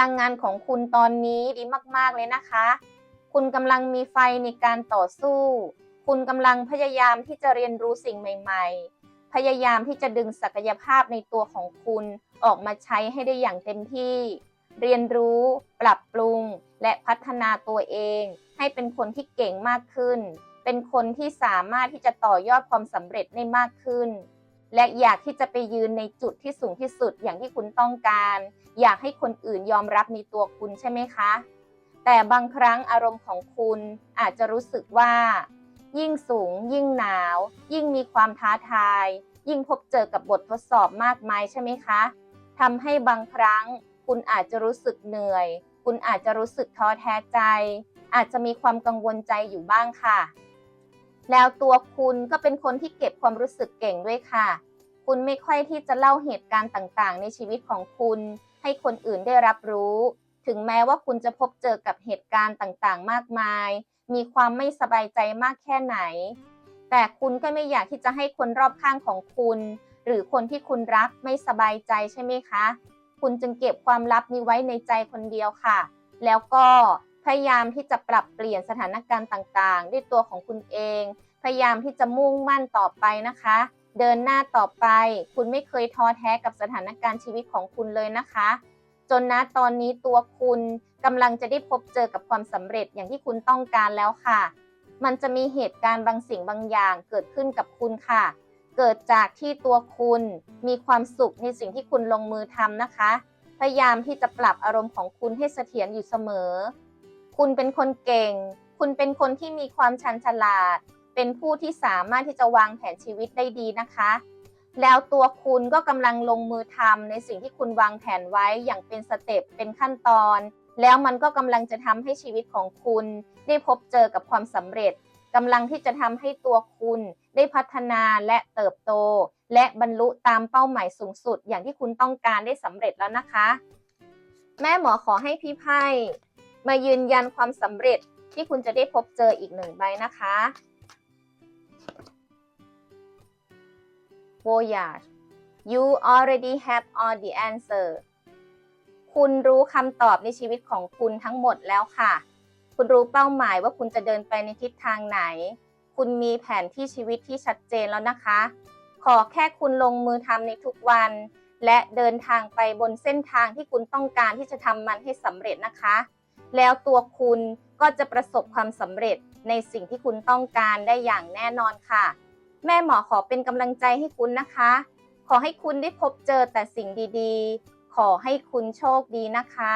ลังงานของคุณตอนนี้ดีมาก ๆ เลยนะคะ คุณกำลังมีไฟในการต่อสู้ คุณกำลังพยายามที่จะเรียนรู้สิ่งใหม่ ๆ พยายามที่จะดึงศักยภาพในตัวของคุณออกมาใช้ให้ได้อย่างเต็มที่ เรียนรู้ ปรับปรุง และพัฒนาตัวเอง ให้เป็นคนที่เก่งมากขึ้น เป็นคนที่สามารถที่จะต่อยอดความสำเร็จได้มากขึ้น และอยากที่จะไปยืนในจุดที่สูงที่สุดอย่างที่คุณต้องการ อยากให้คนอื่นยอมรับในตัวคุณใช่ไหมคะ แต่บางครั้งอารมณ์ของคุณอาจจะรู้สึกว่า ยิ่งสูง ยิ่งหนาว ยิ่งมีความท้าทาย ยิ่งพบเจอกับบททดสอบมากมายใช่ไหมคะทำให้บางครั้ง คุณอาจจะรู้สึกเหนื่อย คุณอาจจะรู้สึกท้อแท้ใจ อาจจะมีความกังวลใจอยู่บ้างค่ะ แล้วตัวคุณก็เป็นคนที่เก็บความรู้สึกเก่งด้วยค่ะ คุณไม่ค่อยที่จะเล่าเหตุการณ์ต่างๆ ในชีวิตของคุณ ให้คนอื่นได้รับรู้ ถึงแม้ว่าคุณจะพบเจอกับเหตุการณ์ต่างๆ มากมาย มีความไม่สบายใจมากแค่ไหน แต่คุณก็ไม่อยากที่จะให้คนรอบข้างของคุณ หรือคนที่คุณรักไม่สบายใจใช่ไหมคะ คุณจึงเก็บความลับนี้ไว้ในใจคนเดียวค่ะ แล้วก็ พยายามที่จะปรับเปลี่ยนสถานการณ์ต่างๆ ด้วยตัวของคุณเอง พยายามที่จะมุ่งมั่นต่อไปนะคะ เดินหน้าต่อไป คุณไม่เคยท้อแท้กับสถานการณ์ชีวิตของคุณเลยนะคะ จนนะตอนนี้ตัวคุณกำลังจะได้พบเจอกับความสำเร็จอย่างที่คุณต้องการแล้วค่ะ มันจะมีเหตุการณ์บางสิ่งบางอย่างเกิดขึ้นกับคุณค่ะ เกิดจากที่ตัวคุณมีความสุขในสิ่งที่คุณลงมือทำนะคะ พยายามที่จะปรับอารมณ์ของคุณให้เสถียรอยู่เสมอ คุณเป็นคนเก่ง คุณเป็นคนที่มีความชันฉลาด เป็นผู้ที่สามารถที่จะวางแผนชีวิตได้ดีนะคะ แล้วตัวคุณก็กำลังลงมือทำในสิ่งที่คุณวางแผนไว้อย่างเป็นสเต็ปเป็นขั้นตอน แล้วมันก็กำลังจะทำให้ชีวิตของคุณ ได้พบเจอกับความสำเร็จกำลังที่จะทำให้ตัวคุณได้พัฒนาและเติบโต และบรรลุตามเป้าหมายสูงสุด อย่างที่คุณต้องการได้สำเร็จแล้วนะคะ แม่หมอขอให้พี่ไพ่ มายืนยันความสำเร็จที่คุณจะได้พบเจออีกหนึ่งใบนะคะ Voyage you already have all the answer คุณรู้คำตอบในชีวิตของคุณทั้งหมดแล้วค่ะ คุณรู้เป้าหมายว่าคุณจะเดินไปในทิศทางไหน คุณมีแผนที่ชีวิตที่ชัดเจนแล้วนะคะ ขอแค่คุณลงมือทำในทุกวัน และเดินทางไปบนเส้นทางที่คุณต้องการที่จะทำมันให้สำเร็จนะคะ แล้วตัวคุณก็จะประสบความสำเร็จในสิ่งที่คุณต้องการได้อย่างแน่นอนค่ะ แม่หมอขอเป็นกำลังใจให้คุณนะคะ ขอให้คุณได้พบเจอแต่สิ่งดีๆ ขอให้คุณโชคดีนะคะ